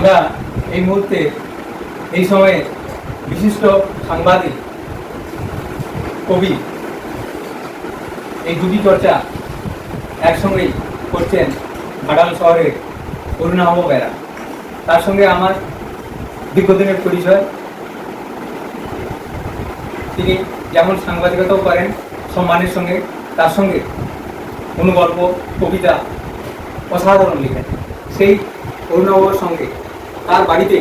আমরা এই মুহূর্তে, এই সময়ে বিশিষ্ট সাংবাদিক, কবি, এই দুটি চর্চা একসঙ্গেই করছেন ঘাটাল শহরের করুণাহব বেড়া তার সঙ্গে আমার দীর্ঘদিনের পরিচয়। তিনি যেমন সাংবাদিকতাও করেন সম্মানের সঙ্গে, তার সঙ্গে অনুগল্প কবিতা অসাধারণ লিখেন। সেই অরুণাবর সঙ্গে তার বাড়িতে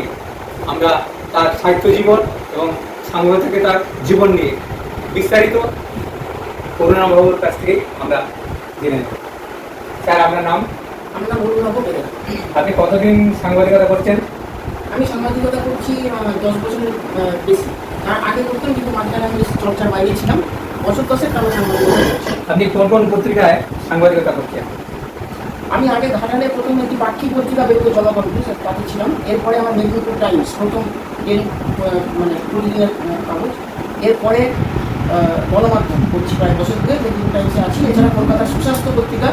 আমরা তার সাহিত্য জীবন এবং সাংবাদ থেকে তার জীবন নিয়ে বিস্তারিত অরুণাবাবুর কাছ থেকে আমরা জেনে নেব। স্যার আপনার নাম? আমার নাম অরুণাভ বেরা আপনি কতদিন সাংবাদিকতা করছেন? আমি সাংবাদিকতা করছি দশ বছরের বেশি। তার আগে করতাম কিন্তু মাঝখানে আমি চর্চার বাইরে ছিলাম। বছর দশের সাংবাদিকতা আপনি কোন কোন পত্রিকায় সাংবাদিকতা করছেন? আমি আগে ঘাটালে প্রথম বার্ষিক পত্রিকা বেরোতো জলকণ্ঠ তাতে ছিলাম। এরপরে আমার মেদিনীপুর টাইমস প্রথম ডেলি মানে প্রতিদিনের কাগজ। এরপরে গণমাধ্যম করছি প্রায় বছর ধরে মেদিনীপুর টাইমসে আছি। এছাড়া কলকাতার সুস্বাস্থ্য পত্রিকা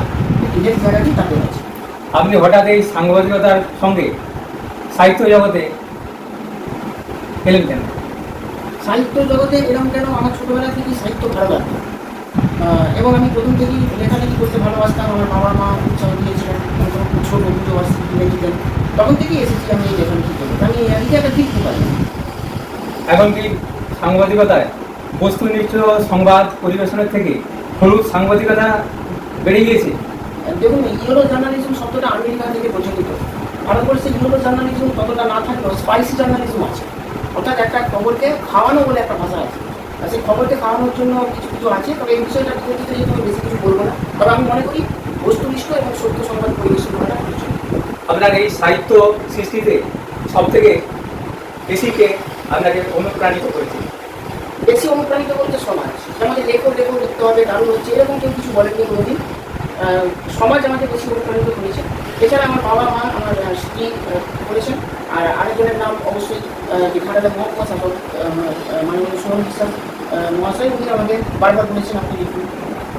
হেলথ ম্যাগাজিন তাতে আছে। আপনি হঠাৎ এই সাংবাদিকতার সঙ্গে সাহিত্য জগতে এলেন কেন? সাহিত্য জগতে এরকম কেন? আমার ছোটবেলা থেকেই সাহিত্য ভালো লাগতো। এবং আমি প্রথম থেকেই লেখালেখি করতে ভালোবাসতাম। আমার বাবা মা উৎসাহ দিয়েছিলেন এবং ছোট দুটো বার্ষিকী লিখতেন তখন থেকেই এসেছি আমি এই লেখালেখি করতে আমি এদিকে একটা ঠিক পারি। এখন কি সাংবাদিকতায় বস্তুনিষ্ঠ সংবাদ পরিবেশনের থেকে? হলুদ সাংবাদিকতা বেড়ে গিয়েছে। দেখুন ইউরো জার্নালিজম শব্দটা আমেরিকা থেকে প্রচলিত। ভারতবর্ষে ইউরো জার্নালিজম ততটা না থাকলেও স্পাইসি জার্নালিজম আছে। অর্থাৎ একটা খবরকে খাওয়ানো বলে একটা ভাষা আছে। আর সেই খবরকে খাওয়ানোর জন্য কিছু কিছু আছে তবে এই বিষয়টা বিতর্কিত যেহেতু আমি বেশি কিছু বলব না। তবে আমি মনে করি বস্তুনিষ্ঠ এবং সত্য সংবাদ পরিবেশন করাটা আপনার এই সাহিত্য সৃষ্টিতে সব থেকে বেশি কে আপনাকে অনুপ্রাণিত করেছে? বেশি অনুপ্রাণিত বলতে সমাজ। আমাদের লেখক লেখক লিখতে হবে দারুণ হচ্ছে এরকম কেউ কিছু বলেননি কোনোদিন। সমাজ আমাকে বেশি অনুপ্রাণিত করেছে। এছাড়া আমার বাবা মা আমার স্ত্রী করেছেন। আর আরেকজনের নাম অবশ্যই ঘাটালে মহকুমা শাসক মাননীয় সোহন বিশ্বাস মহাশয় উনি আমাকে বারবার বলেছেন আপনি লিখুন।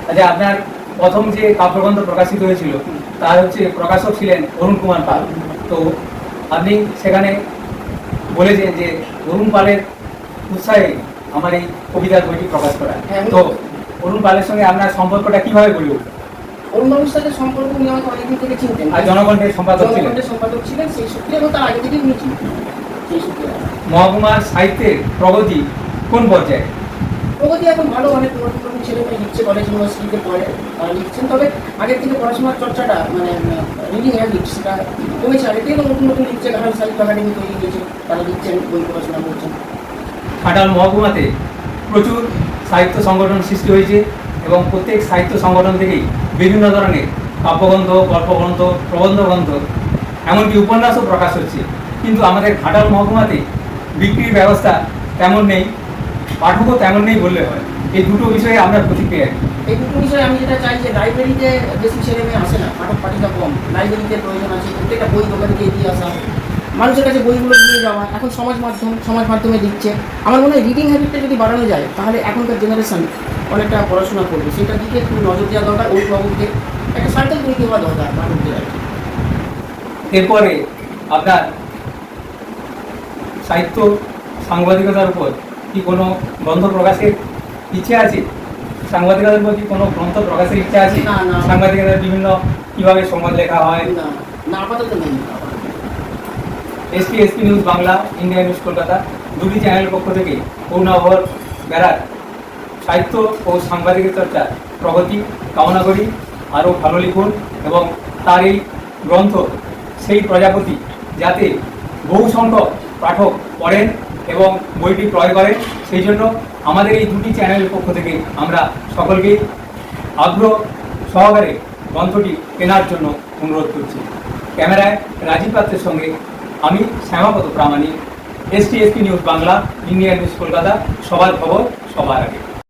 আচ্ছা আপনার প্রথম যে কাব্যগ্রন্থ প্রকাশিত হয়েছিল তার হচ্ছে প্রকাশক ছিলেন অরুণ কুমার পাল। তো আপনি সেখানে বলেছেন যে অরুণ পালের উৎসাহে আমার এই কবিতার বইটি প্রকাশ করা। হ্যাঁ, তো অরুণ পালের সঙ্গে আপনার সম্পর্কটা কীভাবে গড়ে উঠল? অরুণবাবুর সাথে সম্পর্ক উনি আমাকে অনেকদিন থেকে চিনতেন। আর জনগণের সম্পাদক জনগণের সম্পাদক ছিলেন সেই সূত্রে এবং তার আগে থেকেই উনি চিনতেন সেই সূত্রে। মহকুমার সাহিত্যের প্রগতি কোন পর্যায়ে? প্রগতি এখন ভালো, অনেক নতুন ছেলে মেয়ে লিখছে কলেজ ইউনিভার্সিটিতে পড়ে লিখছেন। তবে আগের থেকে পড়াশোনার চর্চাটা মানে রিডিং হ্যাবিট সেটা কমেছে আগে থেকে, নতুন নতুন লিখছে। কারণ সাহিত্য একাডেমি তৈরি হয়েছে, তারা লিখছেন, বই পড়াশোনা করছেন। ঘাটাল মহকুমাতে প্রচুর সাহিত্য সংগঠন সৃষ্টি হয়েছে এবং প্রত্যেক সাহিত্য সংগঠন থেকেই বিভিন্ন ধরনের কাব্যগ্রন্থ, গল্পগ্রন্থ প্রবন্ধ গ্রন্থ এমনকি উপন্যাসও প্রকাশ হচ্ছে। কিন্তু আমাদের ঘাটাল মহকুমাতে বিক্রির ব্যবস্থা তেমন নেই। পাঠকও তেমন নেই বললে হয়। এই দুটো বিষয়ে আমরা প্রতিক্রিয়া। এই দুটো বিষয়ে আমি যেটা চাই যে লাইব্রেরিতে বেশি ছেলে মেয়ে আসে না পাঠক পাঠিকা কম। লাইব্রেরিতে প্রয়োজন আছে প্রত্যেকটা বই দোকানে গিয়ে দিয়ে আসা। মানুষের কাছে বইগুলো নিয়ে যাওয়া এখন সমাজ মাধ্যম সমাজ মাধ্যমে দিচ্ছে। আমার মনে হয় রিডিং হ্যাবিটটা যদি বাড়ানো যায় তাহলে এখনকার জেনারেশন অনেকটা পড়াশোনা করবে। সেটার দিকে একটু নজর দেওয়া দরকার অভিভাবককে একটা সার্কেল তৈরি হওয়া দরকার মানুষদের আর কি। এরপরে আপনার সাহিত্য সাংবাদিকতার উপর কি কোনো গ্রন্থ প্রকাশের ইচ্ছে আছে? সাংবাদিকতার প্রতি কোনো গ্রন্থ প্রকাশের ইচ্ছা আছে। সাংবাদিকতার বিভিন্ন কীভাবে সংবাদ লেখা হয়? না না আপাতত নেই। SP SP news Bangla India news Kolkata দুটি চ্যানেলের পক্ষ থেকে অরুণাভর বেড়ার সাহিত্য ও সাংবাদিক চর্চা প্রগতি কামনা করি আরও ভালো লিখুন এবং তার এই গ্রন্থ সেই প্রজাপতি যাতে বহু সংখ্যক পাঠক পড়েন এবং বইটি ক্রয় করে। সেই জন্য আমাদের এই দুটি চ্যানেলের পক্ষ থেকে আমরা সকলকে আগ্রহ সহকারে গ্রন্থটি কেনার জন্য অনুরোধ করছি। ক্যামেরায় রাজীব পাত্রের সঙ্গে আমি Shyamapada Pramanik ST SP news Bangla Indian news Kolkata, সবার খবর সবার আগে।